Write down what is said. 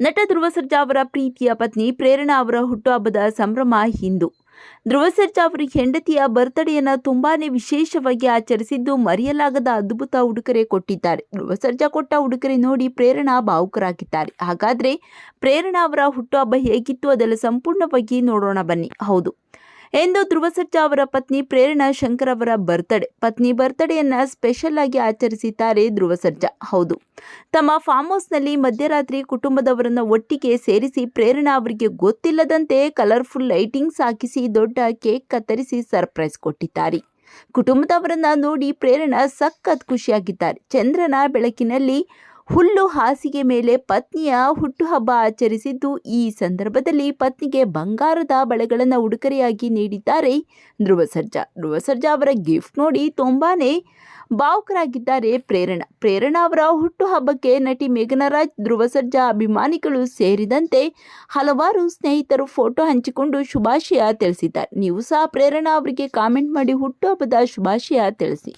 ನಟ ಧ್ರುವ ಸರ್ಜಾ ಅವರ ಪ್ರೀತಿಯ ಪತ್ನಿ ಪ್ರೇರಣಾ ಅವರ ಹುಟ್ಟುಹಬ್ಬದ ಸಂಭ್ರಮ ಹಿಂದೂ. ಧ್ರುವ ಸರ್ಜಾ ಅವರ ಹೆಂಡತಿಯ ಬರ್ತ್ಡೇಯನ್ನು ತುಂಬಾನೇ ವಿಶೇಷವಾಗಿ ಆಚರಿಸಿದ್ದು ಮರೆಯಲಾಗದ ಅದ್ಭುತ ಉಡುಗೊರೆ ಕೊಟ್ಟಿದ್ದಾರೆ. ಧ್ರುವ ಸರ್ಜಾ ಕೊಟ್ಟ ಉಡುಗೊರೆ ನೋಡಿ ಪ್ರೇರಣಾ ಭಾವುಕರಾಗಿದ್ದಾರೆ. ಹಾಗಾದ್ರೆ ಪ್ರೇರಣಾ ಅವರ ಹುಟ್ಟುಹಬ್ಬ ಹೇಗಿತ್ತು ಅದೆಲ್ಲ ಸಂಪೂರ್ಣವಾಗಿ ನೋಡೋಣ ಬನ್ನಿ. ಹೌದು. ಎಂದು ಧ್ರುವ ಸರ್ಜಾ ಅವರ ಪತ್ನಿ ಪ್ರೇರಣಾ ಶಂಕರ್ ಅವರ ಬರ್ತ್ಡೇ ಪತ್ನಿ ಬರ್ತ್ಡೇಯನ್ನ ಸ್ಪೆಷಲ್ ಆಗಿ ಆಚರಿಸಿದ್ದಾರೆ ಧ್ರುವ ಸರ್ಜಾ ಹೌದು. ತಮ್ಮ ಫಾರ್ಮ್ ಹೌಸ್ನಲ್ಲಿ ಮಧ್ಯರಾತ್ರಿ ಕುಟುಂಬದವರನ್ನ ಒಟ್ಟಿಗೆ ಸೇರಿಸಿ ಪ್ರೇರಣಾ ಅವರಿಗೆ ಗೊತ್ತಿಲ್ಲದಂತೆ ಕಲರ್ಫುಲ್ ಲೈಟಿಂಗ್ಸ್ ಹಾಕಿಸಿ ದೊಡ್ಡ ಕೇಕ್ ಕತ್ತರಿಸಿ ಸರ್ಪ್ರೈಸ್ ಕೊಟ್ಟಿದ್ದಾರೆ. ಕುಟುಂಬದವರನ್ನ ನೋಡಿ ಪ್ರೇರಣಾ ಸಖತ್ ಖುಷಿಯಾಗಿದ್ದಾರೆ. ಚಂದ್ರನ ಬೆಳಕಿನಲ್ಲಿ ಹುಲ್ಲು ಹಾಸಿಗೆ ಮೇಲೆ ಪತ್ನಿಯ ಹುಟ್ಟುಹಬ್ಬ ಆಚರಿಸಿದ್ದು, ಈ ಸಂದರ್ಭದಲ್ಲಿ ಪತ್ನಿಗೆ ಬಂಗಾರದ ಬಳೆಗಳನ್ನು ಉಡುಗೊರೆಯಾಗಿ ನೀಡಿದ್ದಾರೆ ಧ್ರುವ ಸರ್ಜಾ ಧ್ರುವ ಸರ್ಜಾ ಅವರ ಗಿಫ್ಟ್ ನೋಡಿ ತುಂಬಾ ಭಾವುಕರಾಗಿದ್ದಾರೆ. ಪ್ರೇರಣಾ ಪ್ರೇರಣಾ ಅವರ ಹುಟ್ಟುಹಬ್ಬಕ್ಕೆ ನಟಿ ಮೇಘನರಾಜ್ ಧ್ರುವ ಸರ್ಜಾ ಅಭಿಮಾನಿಗಳು ಸೇರಿದಂತೆ ಹಲವಾರು ಸ್ನೇಹಿತರು ಫೋಟೋ ಹಂಚಿಕೊಂಡು ಶುಭಾಶಯ ತಿಳಿಸಿದ್ದಾರೆ. ನೀವು ಸಹ ಪ್ರೇರಣಾ ಅವರಿಗೆ ಕಾಮೆಂಟ್ ಮಾಡಿ ಹುಟ್ಟುಹಬ್ಬದ ಶುಭಾಶಯ ತಿಳಿಸಿ.